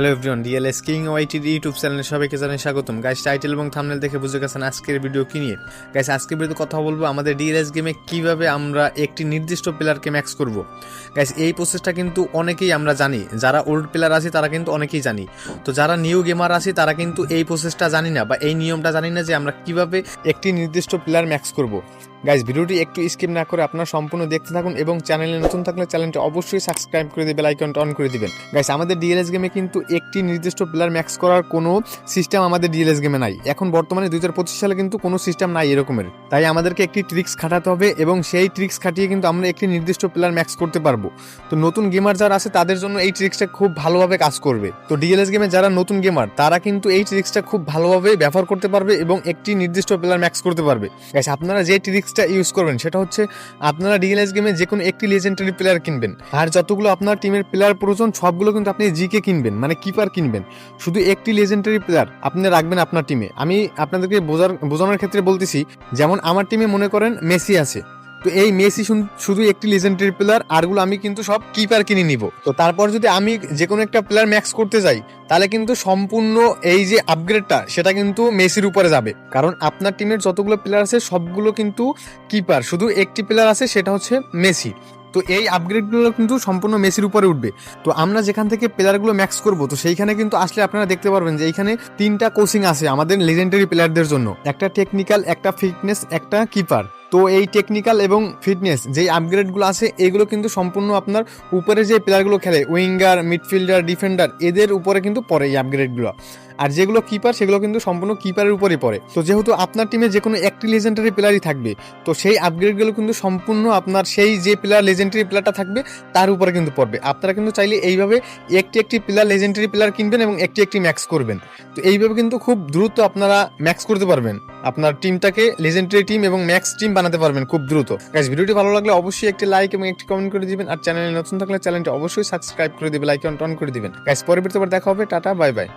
Hello everyone DLS king ওয়াইটির YouTube চ্যানেলে সবাইকে জানাই স্বাগতম। গাইস টাইটেল এবং থামনেল দেখে বুঝে গেছেন আজকের ভিডিও কি নিয়ে। গাইস আজকের ভিডিওতে কথা বলব আমাদের ডিএলএস গেমে কীভাবে আমরা একটি নির্দিষ্ট প্লেয়ারকে ম্যাক্স করব। গাইস এই প্রসেসটা কিন্তু অনেকেই আমরা জানি। যারা ওল্ড প্লেয়ার আছে, তারা কিন্তু অনেকেই জানি। তো যারা নিউ গেমার আছে, তারা কিন্তু এই প্রসেসটা জানি না বা এই নিয়মটা জানি না যে আমরা কীভাবে একটি নির্দিষ্ট প্লেয়ার ম্যাক্স করব। গাইজ ভিডিওটি একটু স্কিপ না করে আপনারা সম্পূর্ণ দেখতে থাকুন এবং চ্যানেলে নতুন থাকলে চ্যানেলটি অবশ্যই সাবস্ক্রাইব করে দিয়ে বেল আইকনটা অন করে দিবেন। গাইজ আমাদের ডিএলএস গেমে কিন্তু একটি নির্দিষ্ট প্লেয়ার ম্যাক্স করার কোনো সিস্টেম আমাদের ডিএলএস গেমে নাই। এখন বর্তমানে দু হাজার পঁচিশ সালে কিন্তু কোনো সিস্টেম নাই এরকমের। তাই আমাদেরকে একটি ট্রিক্স খাটাতে হবে এবং সেই ট্রিক্স খাটিয়ে কিন্তু আমরা একটি নির্দিষ্ট প্লেয়ার ম্যাক্স করতে পারব। তো নতুন গেমার যারা আছে, তাদের জন্য এই ট্রিক্সটা খুব ভালোভাবে কাজ করবে। তো ডিএলএস গেমে যারা নতুন গেমার তারা কিন্তু এই ট্রিক্সটা খুব ভালোভাবে ব্যবহার করতে পারবে এবং একটি নির্দিষ্ট প্লেয়ার ম্যাক্স করতে পারবে। গাইস আপনারা যে ট্রিক্সটা ইউজ করবেন, সেটা হচ্ছে আপনারা ডিএলএস গেমে যে কোনো একটি লেজেন্ডারি প্লেয়ার কিনবেন। আর যতগুলো আপনার টিমের প্লেয়ার প্রয়োজন, সবগুলো কিন্তু আপনি জিকে কিনবেন মানে কিপার কিনবেন। শুধু একটি লেজেন্ডারি প্লেয়ার আপনি রাখবেন আপনার টিমে আমি আপনাদেরকে বোঝার, বোঝানোর ক্ষেত্রে বলতেছি, যেমন আমার টিমে মনে করেন মেসি আছে। তো এই মেসি শুধু একটি লেজেন্ডারি প্লেয়ার আরগুলো আমি কিন্তু সব কিপার কিনে নিব। তো তারপর যদি আমি যে কোনো একটা প্লেয়ার ম্যাক্স করতে যাই, তাহলে কিন্তু সম্পূর্ণ এই যে আপগ্রেডটা সেটা কিন্তু মেসির উপরে যাবে। কারণ আপনার টিমের যতগুলো প্লেয়ার আছে, সবগুলো কিন্তু কিপার শুধু একটি প্লেয়ার আছে, সেটা হচ্ছে মেসি। তো এই আপগ্রেডগুলো কিন্তু সম্পূর্ণ মেসির উপরে উঠবে। তো আমরা যেখান থেকে প্লেয়ারগুলো ম্যাক্স করব, তো সেইখানে কিন্তু আসলে আপনারা দেখতে পারবেন যে এইখানে তিনটা কোচিং আছে আমাদের লেজেন্ডারি প্লেয়ারদের জন্য। একটা টেকনিক্যাল একটা ফিটনেস একটা কিপার তো এই টেকনিক্যাল এবং ফিটনেস যেই আপগ্রেডগুলো আছে, এগুলো কিন্তু সম্পূর্ণ আপনার উপরে যে প্লেয়ারগুলো খেলে উইঙ্গার মিডফিল্ডার ডিফেন্ডার এদের উপরে কিন্তু পরে এই আপগ্রেডগুলো আর যেগুলো কিপার সেগুলো কিন্তু সম্পূর্ণ কিপারের উপরে পড়ে। তো যেহেতু আপনার টিমে যে কোনো একটি লেজেন্ডারি প্লেয়ারই থাকবে, তো সেই আপগ্রেডগুলো কিন্তু সম্পূর্ণ আপনার সেই যে প্লেয়ার লেজেন্ডারি প্লেয়ারটা থাকবে, তার উপরে কিন্তু পড়বে। আপনারা কিন্তু চাইলে এইভাবে একটি একটি প্লেয়ার লেজেন্ডারি প্লেয়ার কিনবেন এবং একটি একটি ম্যাক্স করবেন। তো এইভাবে কিন্তু খুব দ্রুত আপনারা ম্যাক্স করতে পারবেন। আপনার টিমটাকে লেজেন্ডারি টিম এবং ম্যাক্স টিম বানাতে পারবেন খুব দ্রুত। গাইজ ভিডিওটি ভালো লাগলে অবশ্যই একটি লাইক এবং একটি কমেন্ট করে দিবেন। আর চ্যানেলে নতুন থাকলে চ্যানেলটি অবশ্যই সাবস্ক্রাইব করে দিবেন লাইক অন টন করে দিবেন। গাইজ পরবর্তী বার দেখা হবে। Tata bye bye